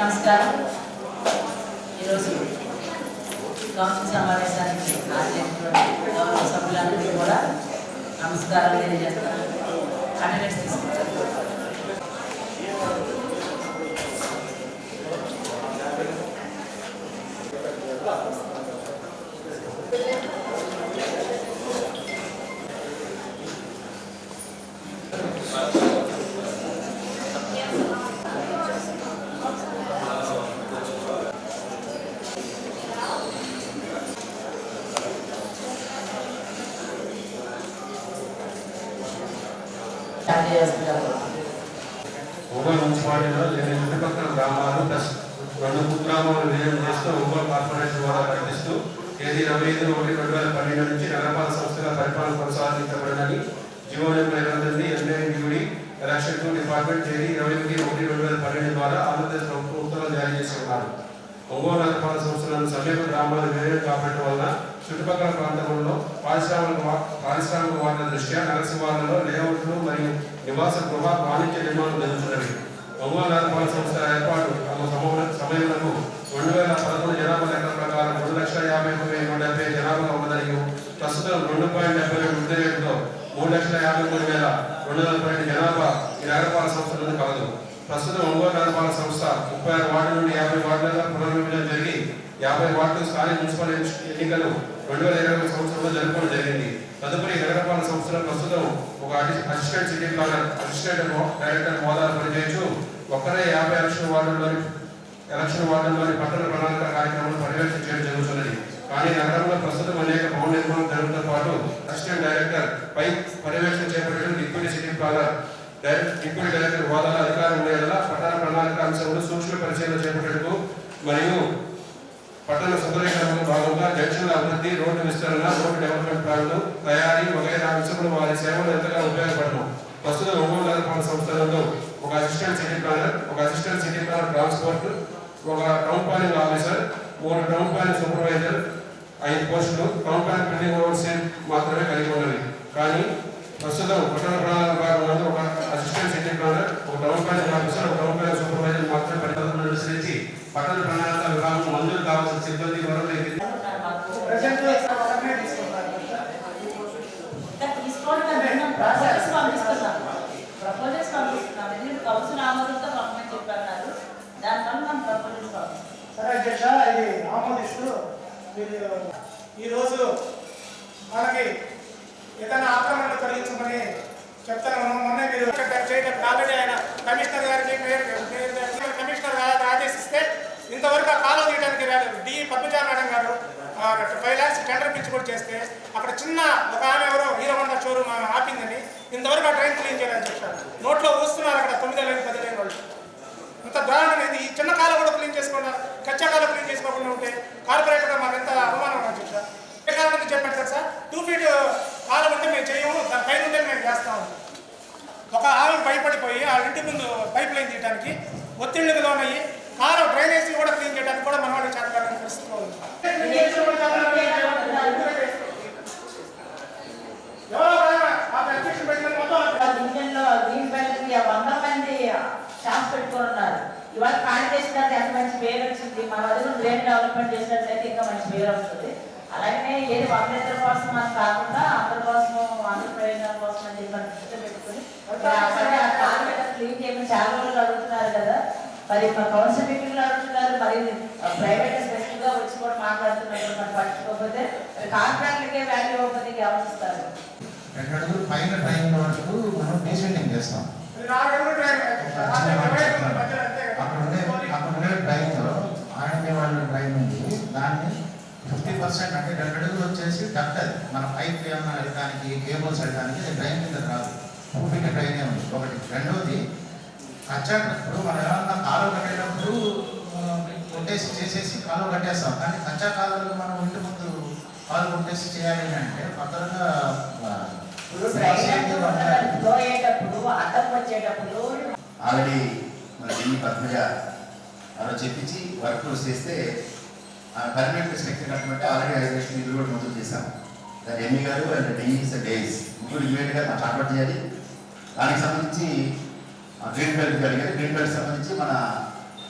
నమస్కారం. ఈరోజు కౌన్సిల్ సమావేశానికి హాజరైనటువంటి గౌరవ సభ్యులందరికీ కూడా నమస్కారం తెలియజేస్తాను. అటెండెన్స్ తీసుకుంటాను స్టార్ట్ చేస్తున్నారు ఒంగోలు మున్సిపాలిటీలో చుట్టుపక్కల గ్రామాలు ప్లస్ రెండు కుగ్రామాలు విలీనం చేస్తూ ఒంగోలు కార్పొరేషన్ ద్వారా ప్రకటిస్తూ తేదీ ఇరవై ఐదు ఒకటి రెండు వేల పన్నెండు నుంచి నగరపాలక సంస్థగా పరిపాలన కొనసాగించబడనని జీవో నెంబర్ ఇరవై తొమ్మిది ఎలక్షన్ డిపార్ట్మెంట్ తేదీ ఇరవై ఒకటి ఒకటి రెండు వేల పన్నెండు ద్వారా ఆంధ్రప్రదేశ్ ప్రభుత్వం ఉత్తర్వులు జారీ చేస్తున్నారు. ఒంగోలు నగరపాలక సంస్థలను సమీప గ్రామాలు విలీనం కావడం వల్ల చుట్టుపక్కల ప్రాంతాలలో పారిశ్రామిక వా- పారిశ్రామిక వార్డుల దృష్ట్యా నరసింహాలలో లేఅవుట్లు మరియు నివాస గృహ వాణిజ్య నిర్మాణం జరుగుతున్నవి. ఒంగోలు నగరపాలక సంస్థ ఏర్పాటు తమ సమయంలో రెండు వేల పదకొండు జనాభా లెక్కల ప్రకారం రెండు లక్షల యాభై ఒక వెయ్యి నూట డెబ్బై జనాభా ఉన్నదని ప్రస్తుతం రెండు పాయింట్ డెబ్బై రెండు వృద్ధి రేటుతో మూడు లక్షల యాభై మూడు వేల రెండు వందల పన్నెండు జనాభా ఈ నగరపాలక సంస్థ నుండి కలదు. ప్రస్తుతం ఒంగోలు నగరపాలక సంస్థ ముప్పై ఆరు వార్డు నుండి యాభై వార్డులుగా పునర్విభజన జరిగి యాభై వార్డులు స్థానిక మున్సిపల్ ఎన్నికలు రెండు వేల ఇరవై సంవత్సరంలో జరుపుకోవడం జరిగింది. తదుపరి నగరపాలక సంస్థలో ప్రస్తుతం ఒక assistant city planner assistant director హోదాలు పనిచేయచ్చు ఒక్కరే యాభై ఎలక్షన్ వార్డుల్లోని ఎలక్షన్ వార్డుల్లోని పట్టణ ప్రణాళిక కార్యక్రమాలు పర్యవేక్షణ చేయడం జరుగుతున్నది. కానీ నగరంలో ప్రస్తుతం అనేక భవన నిర్మాణం జరగడంతో పాటు అసిస్టెంట్ డైరెక్టర్ పై పర్యవేక్షణ చేపట్టడం deputy city planner direct deputy director హోదాలో అధికారం ఉండేలా పట్టణ ప్రణాళిక అంశంలో సూక్ష్మ పరిశీలన చేపట్టేందుకు మరియు పట్టణ సుందరీకరణలో భాగంగా జంక్షన్ల అభివృద్ధి రోడ్డు విస్తరణ రోడ్డు డెవలప్మెంట్ ప్లాన్లు తయారీ వగైరా అంశంలో వారి సేవలు ఎంతగా ఉపయోగపడను ప్రస్తుతం ఒంగోలు నగరపాలక సంస్థలలో ఒక అసిస్టెంట్ సిటీ ప్లానర్ ఒక అసిస్టెంట్ సిటీ ప్లానర్ ట్రాన్స్పోర్ట్ ఒక టౌన్ ప్లానింగ్ ఆఫీసర్ మూడు టౌన్ ప్లానింగ్ సూపర్వైజర్ ఐదు పోస్టులు టౌన్ ప్లానింగ్ బిల్డింగ్ ఓవర్సీల్ మాత్రమే కలిగి ఉన్నవి కానీ ప్రస్తుతం పట్టణ ప్రణాళిక భాగంలో ఒక అసిస్టెంట్ సిటీ ప్లానర్ ఒక టౌన్ ప్లానింగ్ ఆఫీసర్ ఒక టౌన్ ప్లానింగ్ సూపర్వైజర్ మాత్రమే పరిపాలన అనుసరించి పట్టణ ప్రణాళిక సిబ్బంది వరకు ఆమోదంతో సరే అధ్యక్ష ఇది ఆమోదిస్తూ మీరు ఈరోజు మనకి ఏదైనా ఆక్రమణ తొలగించమని చెప్తాను మొన్న మీరు చేయడం ఆల్రెడీ ఆయన కమిషనర్ గారికి మేయర్ గారికి కమిషనర్ ఆదేశిస్తే ఇంతవరకు ఆ కాలువ తీయడానికి రాలేదు. డి. పద్మజా మేడం గారు ఫైవ్ ల్యాక్స్ టెండర్ పిచ్చి కూడా చేస్తే అక్కడ చిన్న ఒక ఆమె ఎవరో హీరో హోండా షోరూమ్ ఆమె ఆపిందని ఇంతవరకు ఆ ట్రైన్ క్లీన్ చేయాలని చెప్పారు. నోట్లో వస్తున్నారు అక్కడ తొమ్మిది లేని పది లేని వాళ్ళు. ఇంత దారుణం ఇది ఈ చిన్న కాలం కూడా క్లీన్ చేసుకోకుండా కచ్చా కాలం క్లీన్ చేసుకోకుండా ఉంటే కార్పొరేట్ మాకు ఎంత అవమానం అని చెప్తా ఏ కారణం చెప్పాను కదా సార్ టూ ఫీట్ కాలం ఉంటే మేము చేయము దాని పైన ఉంటే మేము చేస్తాము ఒక ఆమె భయపడిపోయి ఆ ఇంటి ముందు పైప్ లైన్ తీయడానికి ఒత్తిళ్ళకి లోనయ్యి కాలం డ్రైనేజీ కూడా క్లీన్ చేయడానికి కూడా మన వాళ్ళు చేత కాని పరిస్థితి ఉంది ఎవరో ఒక ఆమె ఆ అధ్యక్షుడు పెట్టిన మొత్తం ఇండియన్లో గ్రీన్ బెల్ట్కి వంద మంది షాప్స్ పెట్టుకొని ఉన్నారు ఇవాళ ఖాళీ చేసినట్టు ఎంత మంచి పేరు వచ్చింది మన వదిన బ్రెయిన్ డెవలప్మెంట్ చేసినట్లయితే ఇంకా మంచి పేరు వస్తుంది అలాగనే ఏది వందేతర కోసం అని కాకుండా అందరి కోసం అందరి ప్రయోజనాల కోసం అని చెప్పి దృష్టిలో పెట్టుకుని క్లీన్ చేయమని చాలా రోజులు అడుగుతున్నారు కదా మరి మా కౌన్సిల్ మీటింగ్లో అడుగుతున్నారు మరి ప్రైవేట్ స్పెషల్గా వచ్చి కూడా మాట్లాడుతున్నారు మరి పట్టుకోకపోతే కాంట్రాక్ట్లకే వాల్యూ అవుతుంది అడుగులు పైన ట్రైన్ వరకు మనం డీసెంటింగ్ చేస్తాం. అక్కడ ఉండే అక్కడ ఉండే ట్రైన్లో ఆడే వాళ్ళ ట్రైన్ ఉంది దాన్ని ఫిఫ్టీ పర్సెంట్ అంటే రెండు అడుగులు వచ్చేసి డక్ట్ అది. మన పైప్ ఏమన్నా వెళ్ళడానికి కేబుల్స్ వెళ్ళడానికి ట్రైన్ కింద రాదు. పూర్తిగా ట్రైనే ఉంది. ఒకటి. రెండవది కచ్చాక ఇప్పుడు మనం ఏమన్నా కాలువ కట్టేటప్పుడు కొట్టేసి చేసేసి కాలువ కట్టేస్తాం. కానీ కచ్చా కాలువలు మనం ఇంటి ముందు కాలువ కొట్టేసి చేయాలి అంటే వచ్చేటప్పుడు ఆల్రెడీ మన ఢిల్లీ పద్మజ అలా చెప్పించి వర్క్ చేస్తే పర్మనెంట్ స్ట్రక్చర్ కట్టమంటే ఆల్రెడీ ఐదు లక్షల నిధులు కూడా మంజూరు చేశాం. దాని ఎంఈ గారు అండ్ డైలీస్ డేస్. ముగ్గురు ఇమీడియట్గా నాకు చార్ట్ చేయాలి. దానికి సంబంధించి గ్రీన్ బెల్ట్ జరిగింది గ్రీన్ బెల్ట్ సంబంధించి మన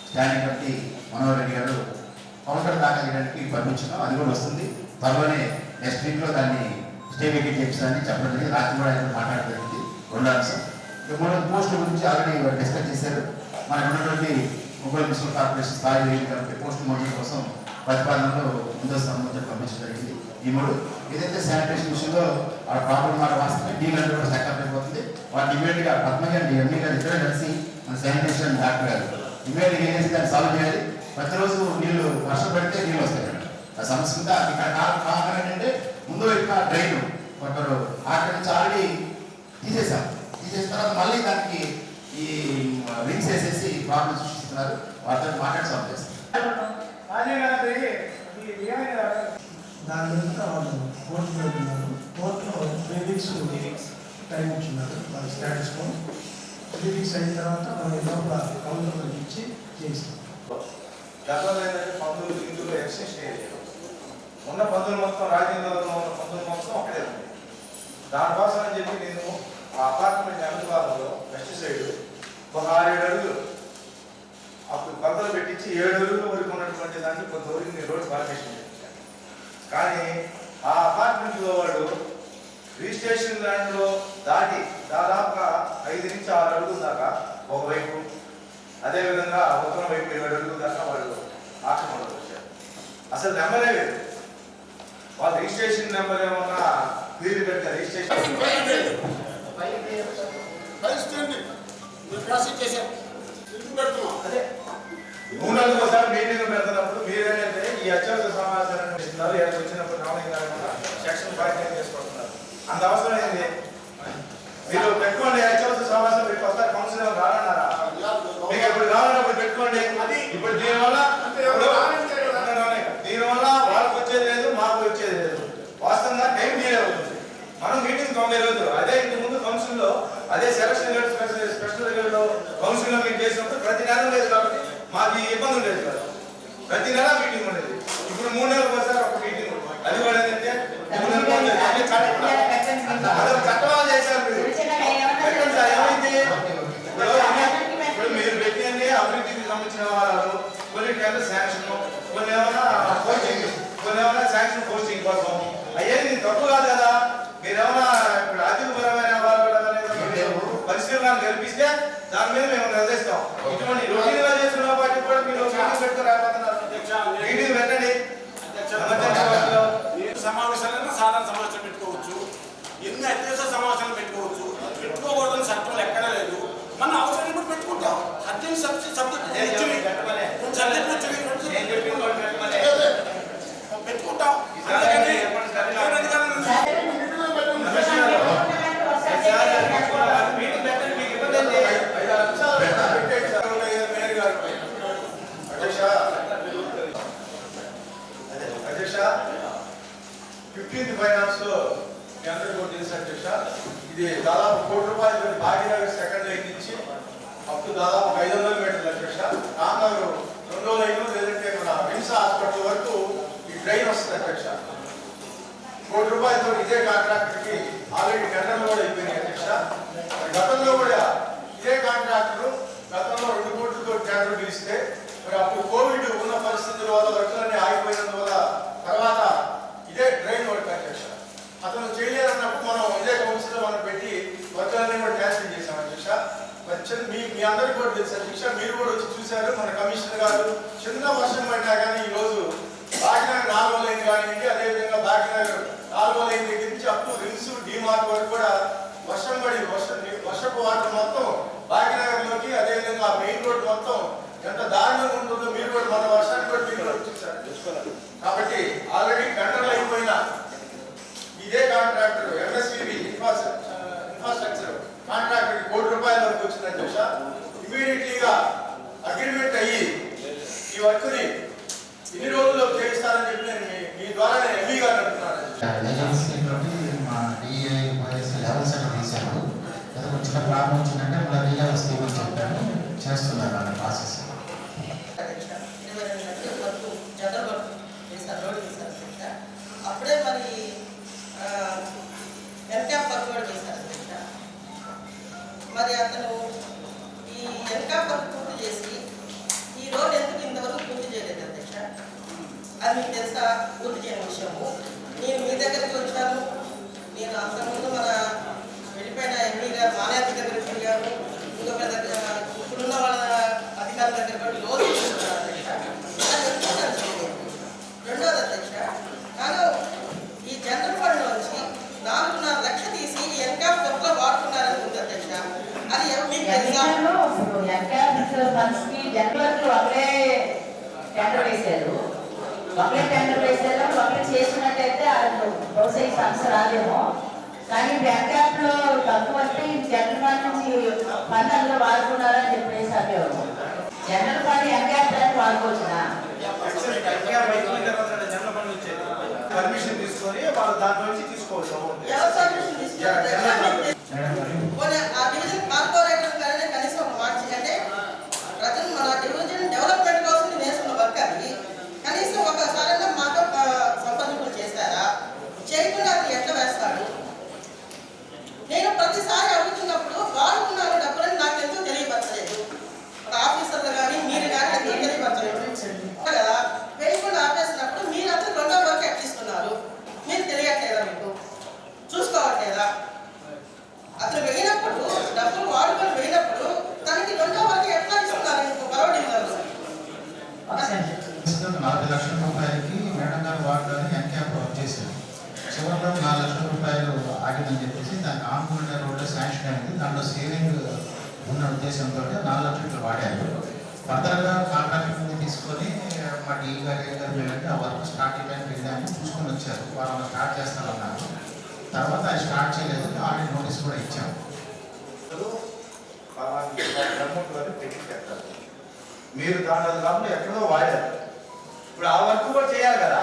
స్టాండింగ్ కమిటీ మనోహర్ రెడ్డి గారు కౌంటర్ దాఖలు చేయడానికి పంపించినాం అది కూడా వస్తుంది. త్వరలోనే నెక్స్ట్ వీక్లో దాన్ని స్టే వెకెట్ చేయించడానికి చెప్పడం జరిగింది. రాత్రి కూడా ఆయన మాట్లాడగలిగింది జరిగింది. రెండో అంశం. ఇక మూడో పోస్టుల గురించి ఆల్రెడీ డిస్కస్ చేశారు. మనకు ఉన్నటువంటి ముగ్గురు మున్సిపల్ కార్పొరేషన్ స్థాయి వేదిక కాబట్టి పోస్ట్ మోడల్ కోసం పరిపాలనలో ముందస్తు అనుమతులు పంపించడం జరిగింది ఈ మూడు ఏదైతే శానిటేషన్ విషయంలో ఆ ప్రాబ్లం మాట వాస్తవమే డీ కూడా సెక్టర్ అయిపోతుంది. వాటిని ఇమీడియట్గా పద్మ ఎంఈ గారు ఇద్దరు కలిసి మన శానిటేషన్ డాక్టర్ గారు. ఇమీడియట్ ఏం చేసి దాన్ని సాల్వ్ చేయాలి? ప్రతిరోజు నీళ్ళు వర్షం పడితే నీళ్ళు వస్తాయి ఆ సమస్య ఉందా ఇక్కడ కారణం ఏంటంటే ముందు ఇక్కడ డ్రైన్ ఒకరు అక్కడ నుంచి ఆల్రెడీ తీసేసాం తీసేసిన తర్వాత మళ్ళీ దానికి ఈ రింగ్స్ వేసేసి ప్రాబ్లమ్ సృష్టిస్తున్నారు. వాటితో మాట్లాడి సాల్వ్ చేస్తారు. దాని మీద వాళ్ళు కోర్టు పెడుతున్నారు. కోర్టులో త్రీ వీక్స్ టైం ఇచ్చినారు వాళ్ళ స్టాటస్లో త్రీ వీక్స్ అయిన తర్వాత మనం లోపల కౌంటర్లకు ఇచ్చి చేస్తాం గతంలో ఏంటంటే ఎక్స్చేంజ్ చేయలేదు. ఉన్న పందులు మొత్తం రాజేంద్రలో ఉన్న పందులు మొత్తం ఒకటే ఉంది. దానికోసం అని చెప్పి నేను ఆ అపార్ట్మెంట్ అమృతాబాద్లో వెస్ట్ సైడ్ ఒక ఆరేడు అడుగులు అప్పుడు పందులు పెట్టించి ఏడు అడుగులు వరకు ఉన్నటువంటి దాన్ని కొంతవరకు నేను రోడ్డు పార్టీషన్ కానీ ఆ అపార్ట్మెంట్లో వాడు రిజిస్ట్రేషన్ ల్యాండ్లో దాటి దాదాపుగా ఐదు నుంచి ఆరు అడుగుల దాకా ఒకవైపు అదేవిధంగా ఉత్తరం వైపు ఏడు అడుగుల దాకా వాళ్ళు ఆక్రమణలోకి వచ్చారు అసలు నెంబరే లేదు వాళ్ళ రిజిస్ట్రేషన్ నెంబర్ ఏమన్నా క్లియర్ పెట్టిన రిజిస్ట్రేషన్ అదే మూడు నెలలకు ఒకసారి మీటింగ్ పెడుతున్నప్పుడు మీరేంటంటే ఈ అత్యవసర సమాచారాన్ని ఇస్తున్నారు ఇక్కడ వచ్చినప్పుడు రామలింగ సెక్షన్ బాధ్యత చేసుకుంటున్నారు. అంత అవసరం ఏంది? మీరు పెట్టుకోండి అత్యవసర సమాచారం మీకు వస్తారు కౌన్సిలర్ రాలన్నారా మీకు ఇప్పుడు కావాలన్నప్పుడు పెట్టుకోండి. ఇప్పుడు దీనివల్ల దీనివల్ల వాళ్ళకి వచ్చేది లేదు మాకు వచ్చేది లేదు. వాస్తవంగా టైం డిలే అవుతుంది. మనం మీటింగ్ తొంభై రోజులు. అదే ఇంటి ముందు కౌన్సిల్లో అదే సెలక్షన్ స్పెషల్ స్పెషల్ రేట్లో కౌన్సిల్లో మీరు చేసినప్పుడు ప్రతి నెల లేదు కాబట్టి మాకు ఇబ్బంది ఉండేది కాదు. ప్రతి నెల మీటింగ్ ఉండేది. ఇప్పుడు మూడు నెలలకు ఒకసారి ఒక మీటింగ్ అది కూడా ఏంటంటే మూడు నెలలకు అదొక చేశారు మీరు. ఏమైంది? ఇప్పుడు అభివృద్ధికి సంబంధించిన వారాలు కొన్ని టైంలో శాంక్షన్ కొన్ని ఏమైనా కోచింగ్ కొన్ని ఏమైనా శాంక్షన్ కోచింగ్ కోసం. అయ్యేది తప్పు కాదు కదా. మీరు ఏమైనా ఇప్పుడు ఆర్థికపరమైన వాళ్ళు పరిశీలన కల్పిస్తే దాని మీద మేము నిర్దేశిస్తాం. ఇటువంటి రొటీన్గా చేస్తున్న వాటికి కూడా మీరు మీటింగ్ పెట్టుకుని రాబోతున్నారు మీటింగ్ పెట్టండి ఎమర్జెన్సీ సమావేశాలైనా సాధారణ సమావేశం పెట్టుకోవచ్చు ఎన్ని అత్యవసర సమావేశాలు పెట్టుకోవచ్చు పెట్టుకోకూడదని చట్టంలో ఎక్కడ లేదు మన అవసరం ఇప్పుడు పెట్టుకుంటాం అర్జెంట్ సబ్జెక్ట్ సబ్జెక్ట్ నేను వచ్చింది చెప్పమనే. కొన్ని సబ్జెక్టులు వచ్చింది కొన్ని నేను చెప్పింది సబ్జెక్టులు ఒకటి పెట్టమనే. పెట్టుకుంటాం ఈసారి అందుకని చెప్పండి సార్. ఎవరి అధికారం ఉంది? మీటింగ్ పెట్టండి మీకు ఇబ్బంది ఏంటి? ఐదు ఆరు నిమిషాలు పెట్టేయండి సార్. మేయర్ గారు అధ్యక్ష అధ్యక్ష ఫిఫ్టీన్త్ ఫైనాన్స్లో మీ అందరికీ కూడా తెలుసు అధ్యక్ష. ఇది దాదాపు కోటి రూపాయలు భాగ్యనగర్ సెకండ్ లైన్ నుంచి అప్ టు దాదాపు ఐదు వందల మీటర్లు అధ్యక్ష. రామ్నగర్ రెండో లైన్ లేదంటే మన హింస హాస్పిటల్ వరకు ఈ ట్రైన్ వస్తుంది అధ్యక్ష. కోటి రూపాయలతో ఇదే కాంట్రాక్టర్కి ఆల్రెడీ టెండర్లు కూడా అయిపోయినాయి అధ్యక్ష. గతంలో కూడా ఇదే కాంట్రాక్టర్ గతంలో రెండు కోట్లతో టెండర్ పిలిస్తే మరి అప్పుడు కోవిడ్ ఉన్న పరిస్థితుల వల్ల వర్కులన్నీ ఆగిపోయినందువల్ల తర్వాత ఇదే ట్రైన్ వర్క్ అధ్యక్ష అతను చేయలేదన్నప్పుడు మనం ఇదే కౌన్సిల్ మనం పెట్టి వర్కులన్నీ కూడా క్యాన్సిల్ చేశాం. అధ్యక్ష వచ్చారు మీ మీ అందరికీ కూడా తెలుసు అధ్యక్ష మీరు కూడా వచ్చి చూశారు మన కమిషనర్ గారు చిన్న వర్షం పడినా కానీ ఈ రోజు భాగ్యనగర్ నాలుగో లైన్ కానివ్వండి అదేవిధంగా భాగ్యనగర్ నాలుగో లైన్ దగ్గర నుంచి అప్పు టు డిమార్క్ వరకు కూడా వర్షం పడి వర్షం వర్షపు వాటర్ మొత్తం భాగ్యనగర్లోకి అదేవిధంగా మెయిన్ రోడ్ మొత్తం ఎంత దారుణంగా ఉంటుందో మీరు కూడా మన వర్షాన్ని కూడా మీరు కూడా కాబట్టి ఆల్రెడీ టెండర్లు అయిపోయిన ఇదే కాంట్రాక్టర్ ఎంఎస్విబి ఇన్ఫ్రాస్ట్రక్చర్ కాంట్రాక్టర్ కోటి రూపాయల వరకు వచ్చిందని చూసా. ఇమీడియట్లీగా అగ్రిమెంట్ అయ్యి ఈ వర్క్ని ఇన్ని రోజుల్లో చేయిస్తారని చెప్పి నేను మీ- ద్వారా నేను ఎంఈ గారు అంటున్నాను చిన్న ప్రాబ్లం వచ్చిందంటే మళ్ళీ రీలెవెల్ స్కీమ్ అని చెప్పాను చేస్తున్నారు ప్రాసెస్ మీకు తెలుసా? పూర్తి చేయని విషయము. నేను మీ దగ్గరికి వచ్చాను. నేను అంతకుముందు మన వెళ్ళిపోయిన ఎంపీ గారు మాలయాతి దగ్గరికి వెళ్ళాను ఇంకొక దగ్గర ఇప్పుడున్న వాళ్ళ అధికారుల దగ్గర కూడా లోన్ తీసుకుంటున్నారు అధ్యక్ష. రెండోది అధ్యక్ష కానీ ఈ జనరల్ ఫండ్ నుంచి నాలుగున్నర లక్ష తీసి ఎన్కా కొత్తలో వాడుకున్నారని ఉంది అధ్యక్ష. అది మీకు తెలుసా ఫండ్స్కి జనరల్ ఒకటే టెండర్ వేశారు ఒకటే టెండర్ వేశారు ఒకటే చేసినట్టయితే బహుశా ఈ సమస్య రాదేమో. కానీ బ్యాంక్ యాప్లో తక్కువ వస్తే జనరల్ ఫండ్ నుంచి ఫండ్ అందులో వాడుకున్నారని చెప్పేసి అదే జనరల్ ఫండ్ బ్యాంక్ యాప్ దాన్ని వాడుకోవచ్చునా? పర్మిషన్ తీసుకొని వాళ్ళు దాంట్లో నుంచి తీసుకోవచ్చు amount. ఎవరు పర్మిషన్ తీసుకున్నారు అధ్యక్ష? మేడం గారు పోనీ ఆ డివిజన్ కార్పొరేటర్ కానీ కనీసం ఒక మాట చేయండి ప్రజలు మన డివిజన్ డెవలప్మెంట్ కోసం నేను వేసుకున్న వర్క్ అది కనీసం ఒకసారైనా మాతో ఆ, సంప్రదింపులు చేశారా చేయకుండా అతను ఎట్లా వేస్తాడు నేను ప్రతిసారి అడుగుతున్నప్పుడు వాడుకున్నారు డబ్బులని నాకు ఎంతో తెలియపరచలేదు ఒక ఆఫీసర్లు కానీ మీరు కానీ ఎంతో తెలియపరచలేదు కదా వేయకుండా ఆపేసినప్పుడు మీరు అసలు రెండో వర్క్ ఎట్లిస్తున్నారు మీరు తెలియట్లేదా మీకు చూసుకోవట్లేదా అతను వెళ్ళినప్పుడు డబ్బులు వాడుకొని వెళ్ళినప్పుడు తనకి రెండో వరకు ఎట్లా ఇస్తున్నారు ఇంకో మరో డివిజన్లో ప్రస్తుతం నలభై లక్షల రూపాయలకి మేడం గారు వార్డులోని ఎన్క్యాప్ వర్క్ చేశారు చివరిలో నాలుగు లక్షల రూపాయలు చెప్పేసి దానికి ఆంబులెంట్ రోడ్డు శాంక్షన్ అయింది దాంట్లో సేవింగ్ ఉన్న ఉద్దేశంతో నాలుగు లక్షలు వాడారు. ఫర్దర్గా కాంట్రాక్ట్ కింద తీసుకొని మా డీ గారు ఏ గారు వెళ్ళంటే ఆ వర్క్ స్టార్ట్ చేయడానికి వెళ్ళాము చూసుకొని వచ్చారు. వాళ్ళు స్టార్ట్ చేస్తామన్నారు తర్వాత అది స్టార్ట్ చేయలేదు ఆల్రెడీ నోటీస్ కూడా ఇచ్చాము. మీరు దాని కాకుండా ఎక్కడో వాడారు. ఇప్పుడు ఆ వర్క్ కూడా చేయాలి కదా.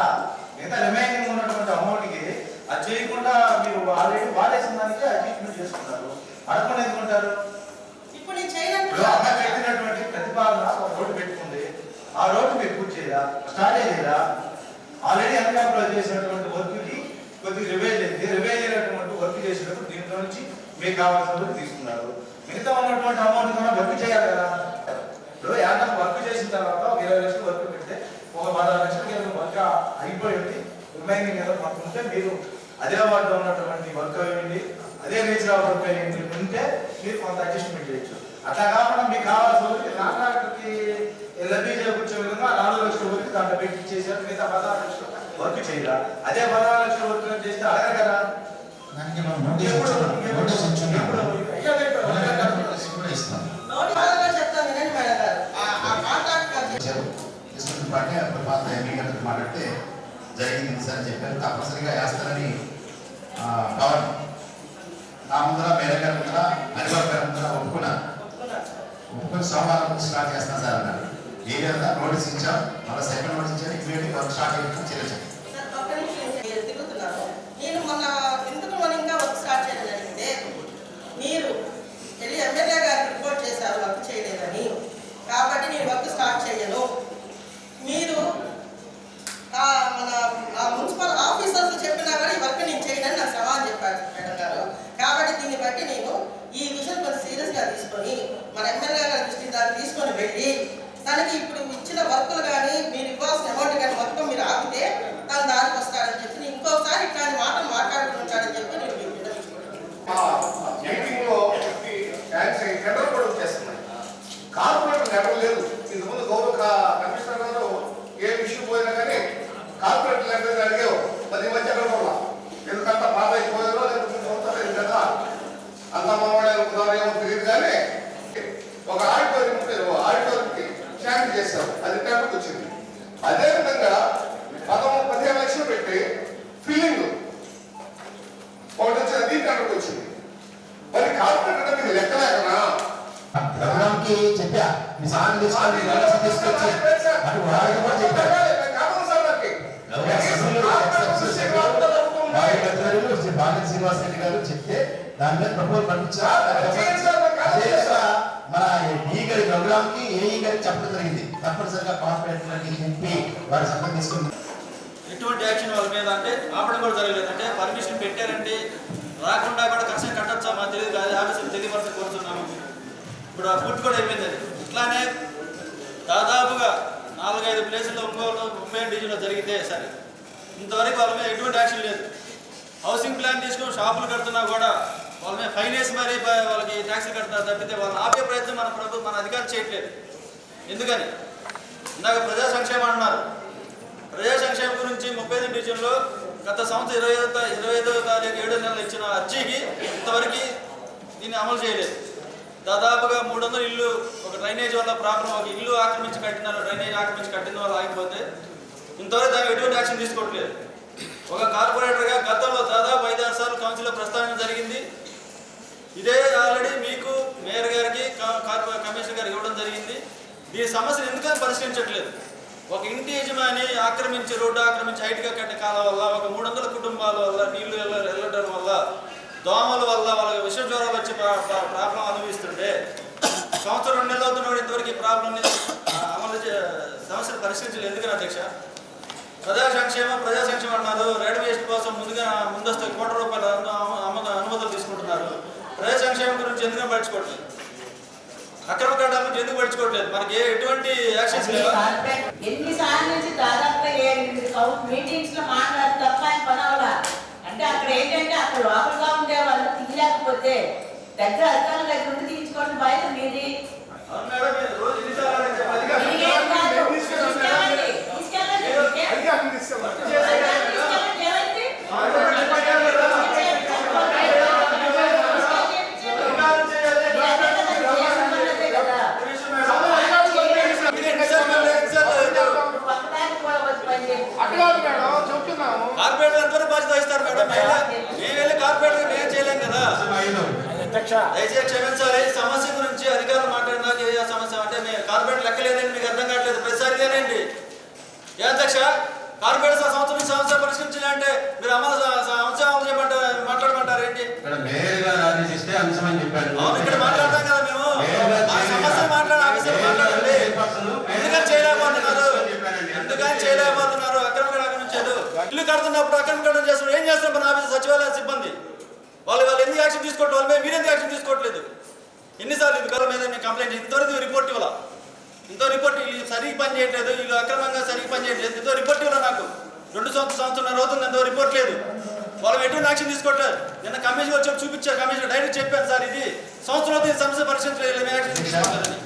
మిగతా రిమైనింగ్ ఉన్నటువంటి అమౌంట్కి అది చేయకుండా మీరు ఆల్రెడీ వాడేసిన దానికి అడ్జస్ట్మెంట్ చేసుకుంటారు. అడగకుండా ఎందుకుంటారు ఇప్పుడు నేను ప్రతిపాదన ఒక రోడ్డు పెట్టుకుంది. ఆ రోడ్డు మీరు పూర్తి చేయరా? స్టార్ట్ చేయలేదా ఆల్రెడీ అన్కాంప్లో చేసినటువంటి వర్క్కి కొద్దిగా రివైజ్ అయింది రివైజ్ అయినటువంటి వర్క్ చేసినప్పుడు దీంట్లో నుంచి మీకు కావాల్సిన వర్క్ తీసుకున్నారు. మిగతా ఉన్నటువంటి అమౌంట్ కూడా వర్క్ చేయాలి కదా. ఇప్పుడు ఏదైనా వర్క్ చేసిన తర్వాత ఒక ఇరవై లక్షలు వర్క్ పెడితే ఒక పదహారు లక్షలకి వర్క్ అయిపోయింది. రిమైనింగ్ ఏదో మాకు ఉంటే మీరు ఆదిలాబాద్లో ఉన్నటువంటి వర్క్ అయ్యింది అదే నేచర్ ఆఫ్ వర్క్ అయ్యింది ఉంటే మీరు కొంత అడ్జస్ట్మెంట్ చేయొచ్చు. అట్లా కాకుండా మీకు కావాల్సిన వర్క్ నాన్నకి లబ్ధి చేకూర్చే విధంగా ఆ నాలుగు లక్షల వర్క్ దాంట్లో పెట్టి చేశారు. మిగతా పదహారు లక్షలు వర్క్ చేయరా? అదే పదహారు లక్షల వర్క్ చేస్తే అడగరు కదా. మాట్లాడితే జరిగింది సార్ చెప్పారు. తప్పనిసరిగా వేస్తారని పవన్ నా ముందర మేనేజర్ ముందర హరిబాబు గారి ముందర ఒప్పుకున్నారు ఒప్పుకొని సోమవారం స్టార్ట్ చేస్తాను సార్ అన్నారు. ఏ నోటీస్ ఇచ్చాం. మళ్ళీ సెకండ్ నోటీస్ ఇచ్చారు. ఇమీడియట్ వర్క్ స్టార్ట్ చేయడం చర్య సార్, ఒక్క నిమిషం నేను తిరుగుతున్నాను నేను మొన్న ఎందుకు మనం ఇంకా వర్క్ స్టార్ట్ చేయడం జరిగింది మీరు వెళ్ళి ఎమ్మెల్యే గారికి రిపోర్ట్ చేశారు వర్క్ చేయలేదని కాబట్టి నేను వర్క్ స్టార్ట్ చేయను మీరు ఆ మన ఆ మున్సిపల్ ఆఫీసర్స్ చెప్పినా కూడా ఈ వర్క్ నేను చేయనని నాకు సమాధానం చెప్పారు మేడం గారు కాబట్టి దీన్ని బట్టి నేను ఈ విషయం కొంచెం సీరియస్గా తీసుకొని మన ఎమ్మెల్యే గారి దృష్టికి దాన్ని తీసుకొని వెళ్ళి తనకి ఇప్పుడు ఇచ్చిన వర్కులు కానీ మీరు ఇవ్వాల్సిన అమౌంట్ కానీ మొత్తం మీరు ఆపితే తను దానికి వస్తాడని చెప్పి నేను ఇంకోసారి ఇట్లాంటి మాటలు మాట్లాడుకుంటాడని చెప్పి నేను మీకు విన్నవించుకుంటున్నాను మీటింగ్లో ట్యాక్స్ టెండర్ కూడా వచ్చేస్తున్నాయి కార్పొరేటర్ లెవెల్ లేదు ఇంతకుముందు గౌరవ కా- కమిషనర్ గారు ఏ ఇష్యూ పోయినా కానీ కార్పొరేటర్ లెవెల్ అడిగావు పది మధ్య ఎక్కడ పోలా ఎందుకంత బాధ అయిపోయారో లేకపోతే సంవత్సరాలు అయింది కదా అంత మామూలు అనుకున్నారో ఏమో తెలియదు కానీ ఒక ఆడిటోరియం ఉంటే ఆడిటోరియంకి శాంక్షన్ చేశారు అది టెండర్కి వచ్చింది అదే విధంగా పదమూడు పదిహేను లక్షలు పెట్టి ఫిల్లింగ్ ఒకటి వచ్చి అది టెండర్కి వచ్చింది మరి కార్పొరేటర్ అంటే మీకు లెక్కలేకనా రఘురామ్కి చెప్పా మీ సార్ తీసుకొని నోటీస్ తీసుకొచ్చి అటు వారికి కూడా చెప్పారు శ్రీనివాస్ రెడ్డి గారు చెప్తే దాని మీద ప్రపోజల్ పంపించారు మన ఈ గారి ప్రోగ్రామ్కి ఏఈ గారికి చెప్పడం జరిగింది తప్పనిసరిగా కార్పొరేట్ ఎంపీ వారి సంఘం తీసుకుంది ఎటువంటి యాక్షన్ వాళ్ళ మీద అంటే ఆపడం కూడా జరగలేదు అంటే పర్మిషన్ పెట్టారంటే రాకుండా కూడా కష్టం కట్టొచ్చా మాకు తెలియదు కాదు ఆఫీసులు తెలియపరచ కోరుతున్నాము ఇప్పుడు ఆ ఫుడ్ కూడా అయిపోయింది. అది ఇట్లానే దాదాపుగా నాలుగైదు ప్లేసుల్లో ఒంగోలు ముంబై డివిజన్లో జరిగితే సరే. ఇంతవరకు వాళ్ళ మీద ఎటువంటి యాక్షన్ లేదు. హౌసింగ్ ప్లాన్ తీసుకొని షాపులు కడుతున్నా కూడా వాళ్ళ మీద ఫైన్ వేసి మరీ వాళ్ళకి ట్యాక్స్ కడుతున్నారు తప్పితే వాళ్ళని ఆపే ప్రయత్నం మన ప్రభుత్వం మన అధికారులు చేయట్లేదు. ఎందుకని? ఇందాక ప్రజా సంక్షేమం అన్నారు. ప్రజా సంక్షేమం గురించి ముప్పై ఐదు డివిజన్లో గత సంవత్సరం ఇరవై ఐదో ఇరవై ఐదో తారీఖు ఏడో నెలలు ఇచ్చిన అర్జీకి ఇంతవరకు దీన్ని అమలు చేయలేదు. దాదాపుగా మూడు వందల ఇల్లు ఒక డ్రైనేజ్ వల్ల ప్రాబ్లం ఒక ఇల్లు ఆక్రమించి కట్టిన డ్రైనేజ్ ఆక్రమించి కట్టిన వల్ల ఆగిపోతే ఇంతవరకు దానికి ఎటువంటి యాక్షన్ తీసుకోవట్లేదు. ఒక కార్పొరేటర్గా గతంలో దాదాపు ఐదారు సార్లు కౌన్సిల్లో ప్రస్తావన జరిగింది. ఇదే ఆల్రెడీ మీకు మేయర్ గారికి కమిషనర్ గారికి ఇవ్వడం జరిగింది. దీని సమస్యను ఎందుకని పరిష్కరించట్లేదు? ఒక ఇంటి యజమాని ఆక్రమించి రోడ్డు ఆక్రమించి హైట్గా కట్టే కాలం వల్ల ఒక మూడు వందల కుటుంబాల వల్ల నీళ్ళు వెళ్ళడం వల్ల దోమల వల్ల వాళ్ళకి విష జ్వరాలు వచ్చి ప్రాబ్లం అనుభవిస్తుంటే సంవత్సరం రెండు నెలలు అవుతున్నప్పుడు ఇంతవరకు ఈ ప్రాబ్లం అమలు చే- సమస్యను ఎందుకని అధ్యక్ష? ప్రజా సంక్షేమం ప్రజా సంక్షేమం అన్నారు రేడ్ వేస్ట్ కోసం ముందుగా ముందస్తు కోట్ల రూపాయల అనుమతులు తీసుకుంటున్నారు. ప్రజా సంక్షేమం గురించి ఎందుకు పడుచుకోవట్లేదు అక్రమ కట్టాల గురించి ఎందుకు పడుచుకోవట్లేదు మనకి ఎటువంటి యాక్షన్స్ లేవు? ఎన్నిసార్లు నుంచి దాదాపు మీటింగ్స్లో మాట్లాడి తప్ప అంటే అక్కడ ఏంటంటే అక్కడ లోపలగా ఉండే వాళ్ళు తీయలేకపోతే దగ్గర అధికారుల దగ్గర ఉండి తీయించుకోండి బయట మీది. అవును మేడం, మీరు రోజు ఎన్నిసార్లు అడిగితే అధికారులు మీరేం కాదు. తీసుకెళ్ళండి. తీసుకెళ్ళండి. ఇంకే? అధికారులు తీసుకెళ్ళాలి అధికారులు తీసుకెళ్ళండి. ఏమైంది? అదే కదా. మీరు ఎన్నిసార్లు మేడం, ఎన్నిసార్లు అడిగారు? పక్కదానికి కూడా వచ్చి పని చేయండి. అటు కాదు మేడం చెప్తున్నాము కార్పొరేటర్ ఎంతవరకు బాధ్యత వహిస్తారు మేడం మేము వెళ్ళి- మేము వెళ్ళి కార్పొరేటర్ మేము చేయలేం కదా ఐదు దయచేసి క్షమించాలి ఈ సమస్య గురించి అధికారులు మాట్లాడినాక ఏ సమస్య అంటే మేము కార్పొరేట్ లెక్కలేదని మీకు అర్థం కావట్లేదు ప్రతిసారి ఇదేనండి ఏ అధ్యక్ష కార్పొరేట్ సంవత్సరం నుంచి సంవత్సరం పరిష్కరించాలంటే మీరు అమలు స- స- అంశం అమలు చేయమంటారు మాట్లాడమంటారు ఏంటి ఇక్కడ మేయర్ గారు ఆదేశిస్తే అంశం అని చెప్పాడు అవును ఇక్కడ మాట్లాడతాం కదా మేము. చేయలేదు. సమస్యలు మాట్లాడ ఆఫీసర్ మాట్లాడండి. ఎందుకని చేయలేకపోతున్నారు. ఎందుకని చేయలేకపోతున్నారు? అక్రమ ఆక్రమించారు ఇల్లు కడుతున్నప్పుడు అక్రమ కట్టడం చేస్తున్నారు. ఏం చేస్తారు మన ఆఫీస్ సచివాలయ సిబ్బంది? వాళ్ళు వాళ్ళు ఎందుకు యాక్షన్ తీసుకోవట్లేదు వాళ్ళ మీరు ఎందుకు యాక్షన్ తీసుకోవట్లేదు? ఎన్నిసార్లు ఇది? మీద నేను కంప్లైంట్ ఇంతవరకు రిపోర్ట్ ఇవ్వాల? ఇంతో రిపోర్ట్ వీళ్ళు సరిగ్గా పని చేయట్లేదు. వీళ్ళు అక్రమంగా సరిగ్గా పని చేయట్లేదు. ఇంతో రిపోర్ట్ ఇవ్వాలి నాకు? రెండు సంవత్సరం సంవత్సరం అవుతుంది ఎంతో రిపోర్ట్ లేదు వాళ్ళు ఎటువంటి యాక్షన్ తీసుకోవట్లేదు. నిన్న కమిషన్ వచ్చి చూపించారు. కమిషన్ డైరెక్ట్ చెప్పాను సార్ ఇది. సంవత్సరం అవుతుంది సమస్య పరిశీలించలేదు యాక్షన్ తీసుకోవట్లేదని.